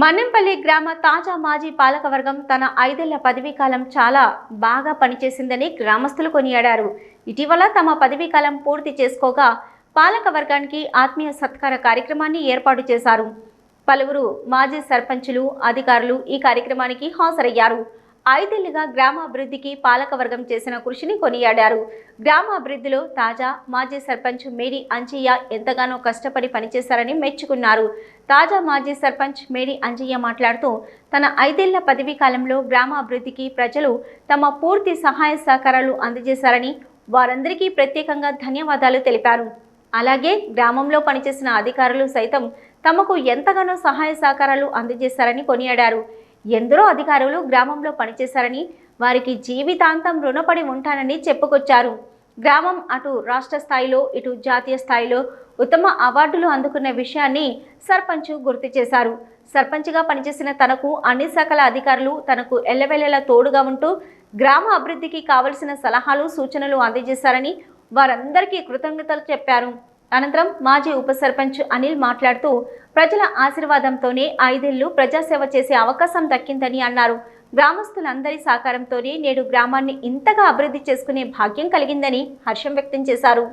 మన్నెంపల్లి గ్రామ తాజా మాజీ పాలకవర్గం తన ఐదేళ్ళ పదవీ కాలం చాలా బాగా పనిచేసిందని గ్రామస్తులు కొనియాడారు. ఇటీవల తమ పదవీ కాలం పూర్తి చేసుకోగా పాలకవర్గానికి ఆత్మీయ సత్కార కార్యక్రమాన్ని ఏర్పాటు చేశారు. పలువురు మాజీ సర్పంచులు అధికారులు ఈ కార్యక్రమానికి హాజరయ్యారు. ఐదేళ్ళుగా గ్రామాభివృద్ధికి పాలకవర్గం చేసిన కృషిని కొనియాడారు. గ్రామాభివృద్ధిలో తాజా మాజీ సర్పంచ్ మేడి అంజయ్య ఎంతగానో కష్టపడి పనిచేశారని మెచ్చుకున్నారు. తాజా మాజీ సర్పంచ్ మేడి అంజయ్య మాట్లాడుతూ తన ఐదేళ్ళ పదవీ కాలంలో గ్రామాభివృద్ధికి ప్రజలు తమ పూర్తి సహాయ సహకారాలు అందజేశారని వారందరికీ ప్రత్యేకంగా ధన్యవాదాలు తెలిపారు. అలాగే గ్రామంలో పనిచేసిన అధికారులు సైతం తమకు ఎంతగానో సహాయ సహకారాలు అందజేశారని కొనియాడారు. ఎందరో అధికారులు గ్రామంలో పనిచేశారని వారికి జీవితాంతం రుణపడి ఉంటానని చెప్పుకొచ్చారు. గ్రామం అటు రాష్ట్ర స్థాయిలో ఇటు జాతీయ స్థాయిలో ఉత్తమ అవార్డులు అందుకున్న విషయాన్ని సర్పంచ్ గుర్తు చేశారు. సర్పంచ్గా పనిచేసిన తనకు అన్ని శాఖల అధికారులు తనకు ఎల్లవెల్లలా తోడుగా ఉంటూ గ్రామ అభివృద్ధికి కావలసిన సలహాలు సూచనలు అందజేశారని వారందరికీ కృతజ్ఞతలు చెప్పారు. అనంతరం మాజీ ఉప సర్పంచ్ అనిల్ మాట్లాడుతూ ప్రజల ఆశీర్వాదంతోనే ఐదేళ్ళు ప్రజాసేవ చేసే అవకాశం దక్కిందని అన్నారు. గ్రామస్తులందరి సహకారంతోనే నేడు గ్రామాన్ని ఇంతగా అభివృద్ధి చేసుకునే భాగ్యం కలిగిందని హర్షం వ్యక్తం చేశారు.